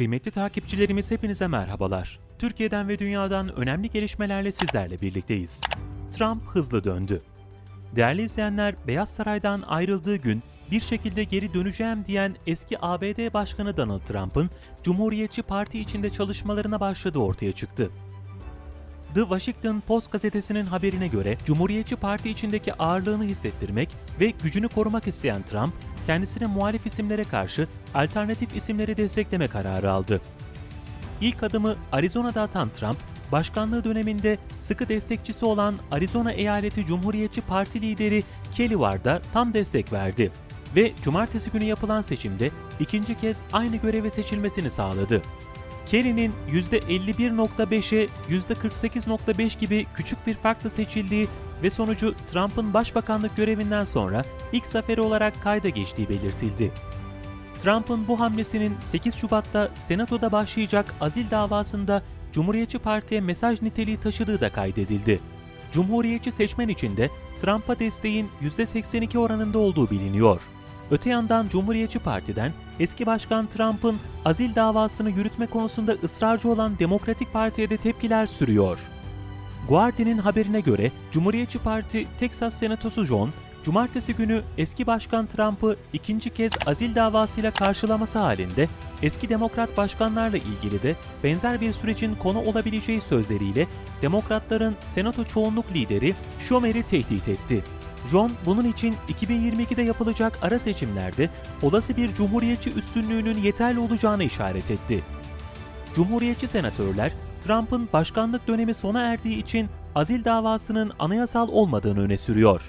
Kıymetli takipçilerimiz hepinize merhabalar. Türkiye'den ve dünyadan önemli gelişmelerle sizlerle birlikteyiz. Trump hızlı döndü. Değerli izleyenler, Beyaz Saray'dan ayrıldığı gün bir şekilde geri döneceğim diyen eski ABD Başkanı Donald Trump'ın Cumhuriyetçi Parti içinde çalışmalarına başladığı ortaya çıktı. The Washington Post gazetesinin haberine göre Cumhuriyetçi Parti içindeki ağırlığını hissettirmek ve gücünü korumak isteyen Trump, kendisine muhalif isimlere karşı alternatif isimleri destekleme kararı aldı. İlk adımı Arizona'da atan Trump, başkanlığı döneminde sıkı destekçisi olan Arizona Eyaleti Cumhuriyetçi Parti lideri Kelly Ward'a tam destek verdi ve cumartesi günü yapılan seçimde ikinci kez aynı göreve seçilmesini sağladı. Kelly'nin %51.5'e %48.5 gibi küçük bir farkla seçildiği ve sonucu Trump'ın başbakanlık görevinden sonra ilk zaferi olarak kayda geçtiği belirtildi. Trump'ın bu hamlesinin 8 Şubat'ta Senato'da başlayacak azil davasında Cumhuriyetçi Parti'ye mesaj niteliği taşıdığı da kaydedildi. Cumhuriyetçi seçmen içinde Trump'a desteğin %82 oranında olduğu biliniyor. Öte yandan Cumhuriyetçi Parti'den eski başkan Trump'ın azil davasını yürütme konusunda ısrarcı olan Demokratik Parti'ye de tepkiler sürüyor. Guardian'in haberine göre Cumhuriyetçi Parti Teksas Senatosu John, Cumartesi günü eski başkan Trump'ı ikinci kez azil davasıyla karşılaması halinde eski demokrat başkanlarla ilgili de benzer bir sürecin konu olabileceği sözleriyle demokratların senato çoğunluk lideri Schumer'i tehdit etti. John bunun için 2022'de yapılacak ara seçimlerde olası bir cumhuriyetçi üstünlüğünün yeterli olacağına işaret etti. Cumhuriyetçi senatörler Trump'ın başkanlık dönemi sona erdiği için azil davasının anayasal olmadığını öne sürüyor.